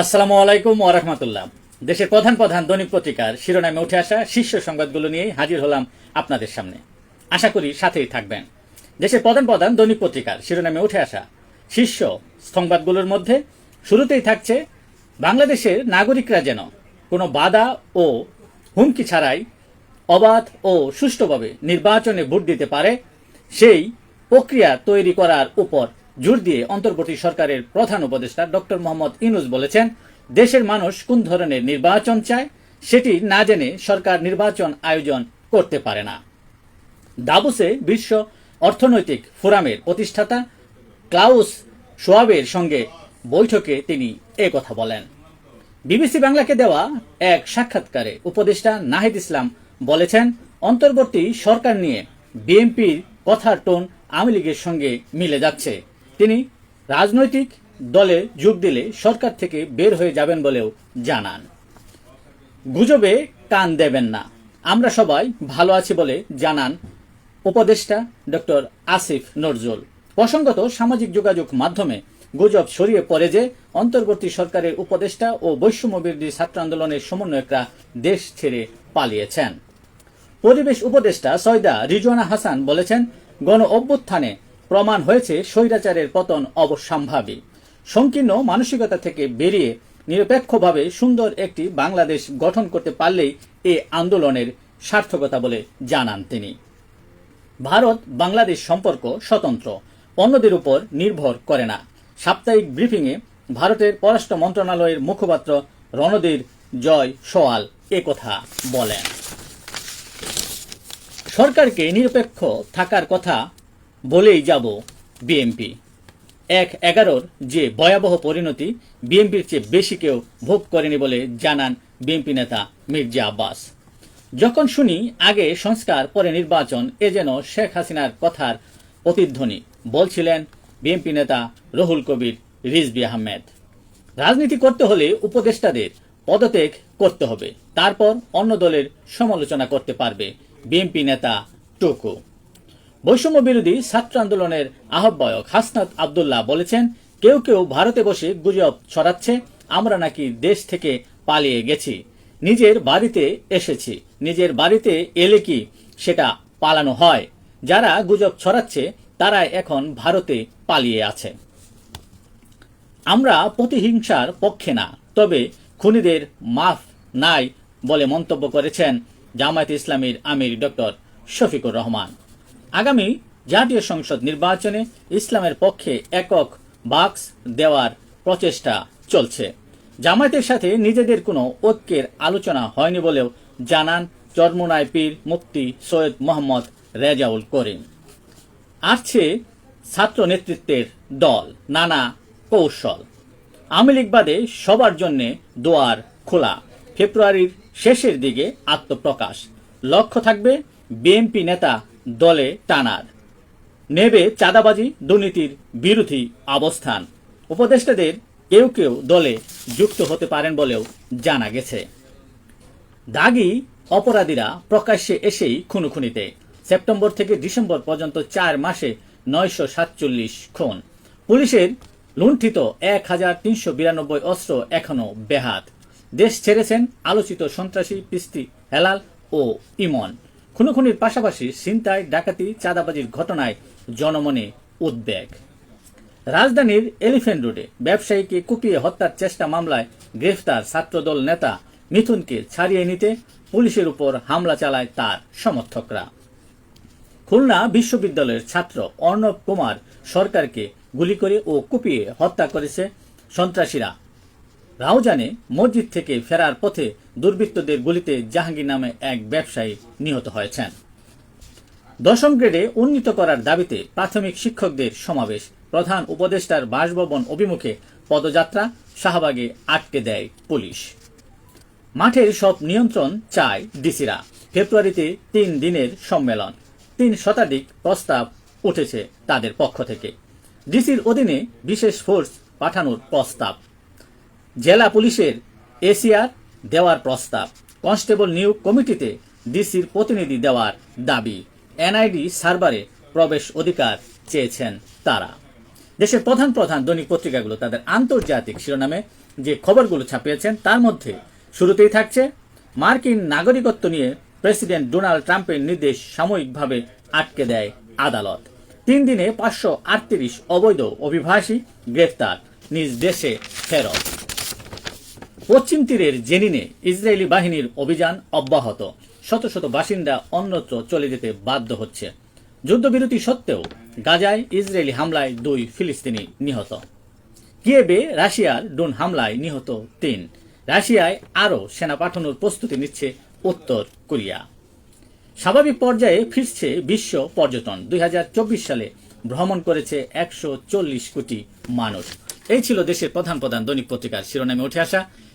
আসসালামু আলাইকুম ওরহমতুল্লাহ দেশের প্রধান প্রধান দৈনিক পত্রিকার শিরোনামে উঠে আসা শীর্ষ সংবাদগুলো নিয়ে হাজির হলাম আপনাদের সামনে। আশা করি সাথেই থাকবেন। দেশের প্রধান প্রধান দৈনিক পত্রিকার শিরোনামে উঠে আসা শীর্ষ সংবাদগুলোর মধ্যে শুরুতেই থাকছে, বাংলাদেশের নাগরিকরা যেন কোনো বাধা ও হুমকি ছাড়াই অবাধ ও সুষ্ঠুভাবে নির্বাচনে ভোট দিতে পারে, সেই প্রক্রিয়া তৈরি করার উপর জোর দিয়ে অন্তর্বর্তী সরকারের প্রধান উপদেষ্টা ডক্টর মোহাম্মদ ইনুস বলেছেন, দেশের মানুষ কোন ধরনের নির্বাচন চায় সেটি না জেনে সরকার নির্বাচন আয়োজন করতে পারে না। দাবুসে বিশ্ব অর্থনৈতিক ফোরামের প্রতিষ্ঠাতা ক্লাউস সোয়াবের সঙ্গে বৈঠকে তিনি কথা বলেন। বিবিসি বাংলাকে দেওয়া এক সাক্ষাৎকারে উপদেষ্টা নাহিদ ইসলাম বলেছেন, অন্তর্বর্তী সরকার নিয়ে বিএনপির কথার টোন আওয়ামী লীগের সঙ্গে মিলে যাচ্ছে। তিনি রাজনৈতিক দলে যোগ দিলে সরকার থেকে বের হয়ে যাবেন বলেও জানান। গুজবে কান দেবেন না। আমরা সবাই ভালো আছি বলে জানান উপদেষ্টা ডক্টর আসিফ নজরুল। প্রসঙ্গত সামাজিক যোগাযোগ মাধ্যমে গুজব ছড়িয়ে পড়ে যে অন্তর্বর্তী সরকারের উপদেষ্টা ও বৈষম্য বিরোধী ছাত্র আন্দোলনের সমন্বয়করা দেশ ছেড়ে পালিয়েছেন। পরিবেশ উপদেষ্টা সৈদা রিজওয়ানা হাসান বলেছেন, গণ অভ্যুত্থানে প্রমাণ হয়েছে স্বৈরাচারের পতন অবশ্যম্ভাবী। সংকীর্ণ মানসিকতা থেকে বেরিয়ে নিরপেক্ষভাবে সুন্দর একটি বাংলাদেশ গঠন করতে পারলেই এ আন্দোলনের সার্থকতা বলে জানান তিনি। ভারত বাংলাদেশ সম্পর্ক স্বতন্ত্র, অন্যদের উপর নির্ভর করে না। সাপ্তাহিক ব্রিফিংয়ে ভারতের পররাষ্ট্র মন্ত্রণালয়ের মুখপাত্র রণধীর জয় সোয়াল কথা বলেন। সরকারকে নিরপেক্ষ থাকার কথা বলেই যাব বিএমপি এক এগারোর যে ভয়াবহ পরিণতি বিএনপির চেয়ে বেশি কেউ ভোগ করেনি বলে জানান বিএনপি নেতা মির্জা আব্বাস। যখন শুনি, আগে সংস্কার, পরে নির্বাচন, এ যেন শেখ হাসিনার কথার প্রতিধ্বনি, বলছিলেন বিএনপি নেতা রহুল কবির রিজবি আহমেদ। রাজনীতি করতে হলে উপদেষ্টাদের পদত্যাগ করতে হবে, তারপর অন্য দলের সমালোচনা করতে পারবে বিএনপি নেতা টুকু। বৈষম্য বিরোধী ছাত্র আন্দোলনের আহ্বায়ক হাসনাত আবদুল্লাহ বলেছেন, কেউ কেউ ভারতে বসে গুজব ছড়াচ্ছে, আমরা নাকি দেশ থেকে পালিয়ে গেছি। নিজের বাড়িতে এসেছি। নিজের বাড়িতে এলে কি সেটা পালানো হয়? যারা গুজব ছড়াচ্ছে তারা এখন ভারতে পালিয়ে আছে। আমরা প্রতিহিংসার পক্ষে না, তবে খুনিদের মাফ নাই বলে মন্তব্য করেছেন জামায়াত ইসলামীর আমির ডক্টর শফিকুর রহমান। আগামী জাতীয় সংসদ নির্বাচনে ইসলামের পক্ষে একক বাক্স দেওয়ার প্রচেষ্টা চলছে। জামায়াতের সাথে নিজেদের কোনো ঐক্যের আলোচনা হয়নি বলেও জানান চরমুনায় পীর মুফতি সৈয়দ মোহাম্মদ রেজাউল করিম। আসছে ছাত্র নেতৃত্বের দল, নানা কৌশল। আওয়ামী লীগ বাদে সবার জন্যে দোয়ার খোলা। ফেব্রুয়ারির শেষের দিকে আত্মপ্রকাশ। লক্ষ্য থাকবে বিএনপি নেতা দলে টানার। নেবে চাঁদাবাজি, দুর্নীতির বিরোধী অবস্থান। উপদেষ্টাদের কেউ কেউ দলে যুক্ত হতে পারেন বলেও জানা গেছে। দাগি অপরাধীরা প্রকাশ্যে এসেই খুনোখুনিতে। সেপ্টেম্বর থেকে ডিসেম্বর পর্যন্ত চার মাসে নয়শো সাতচল্লিশ খুন। পুলিশের লুণ্ঠিত এক হাজার তিনশো বিরানব্বই অস্ত্র এখনও বেহাত দেশ ছেড়েছেন আলোচিত সন্ত্রাসী পিস্তি হেলাল ও ইমন। খুনোখুনির পাশাপাশি ছিনতাই, ডাকাতি, চাঁদাবাজির ঘটনায় জনমনে উদ্বেগ। রাজধানীর এলিফেন্ট রোডে ব্যবসায়ীকে কুপিয়ে হত্যার চেষ্টা মামলায় গ্রেফতার ছাত্রদল নেতা মিথুনকে ছাড়িয়ে নিতে পুলিশের উপর হামলা চালায় তার সমর্থকরা। খুলনা বিশ্ববিদ্যালয়ের ছাত্র অর্ণব কুমার সরকারকে গুলি করে ও কুপিয়ে হত্যা করেছে সন্ত্রাসীরা। রাউজানে মসজিদ থেকে ফেরার পথে দুর্বৃত্তদের গুলিতে জাহাঙ্গীর নামে এক ব্যবসায়ী নিহত হয়েছেন। দশম গ্রেডে উন্নীত করার দাবিতে প্রাথমিক শিক্ষকদের সমাবেশ। প্রধান উপদেষ্টার বাসভবন অভিমুখে পদযাত্রা শাহবাগে আটকে দেয় পুলিশ। মাঠের সব নিয়ন্ত্রণ চায় ডিসিরা। ফেব্রুয়ারিতে তিন দিনের সম্মেলন। তিন শতাধিক প্রস্তাব উঠেছে তাদের পক্ষ থেকে। ডিসির অধীনে বিশেষ ফোর্স পাঠানোর প্রস্তাব। জেলা পুলিশের এসিআর দেওয়ার প্রস্তাব। কনস্টেবল নিয়োগ কমিটিতে ডিসির প্রতিনিধি দেওয়ার দাবি। এনআইডি সার্ভারে প্রবেশ অধিকার চেয়েছেন তারা। দেশের প্রধান প্রধান দৈনিক পত্রিকাগুলো তাদের আন্তর্জাতিক শিরোনামে যে খবরগুলো ছাপিয়েছেন, তার মধ্যে শুরুতেই থাকছে, মার্কিন নাগরিকত্ব নিয়ে প্রেসিডেন্ট ডোনাল্ড ট্রাম্পের নির্দেশ সাময়িকভাবে আটকে দেয় আদালত। তিন দিনে পাঁচশো আটত্রিশ অবৈধ অভিবাসী গ্রেফতার নিজ দেশে ফেরত। পশ্চিম তীরের জেনিনে ইসরায়েলি বাহিনীর অভিযান অব্যাহত। শত শত বাসিন্দা অন্যত্র চলে যেতে বাধ্য হচ্ছে। যুদ্ধবিরতি সত্ত্বেও গাজায় ইসরায়েলি হামলায় দুই ফিলিস্তিনি নিহত। কিয়েবে রাশিয়ার ড্রোন হামলায় নিহত তিন। রাশিয়ায় আরও সেনা পাঠানোর প্রস্তুতি নিচ্ছে উত্তর কোরিয়া। স্বাভাবিক পর্যায়ে ফিরছে বিশ্ব পর্যটন। দুই হাজার চব্বিশ সালে ভ্রমণ করেছে একশো চল্লিশ কোটি মানুষ। এই ছিল দেশের প্রধান প্রধান দৈনিক পত্রিকার শিরোনামে উঠে আসা।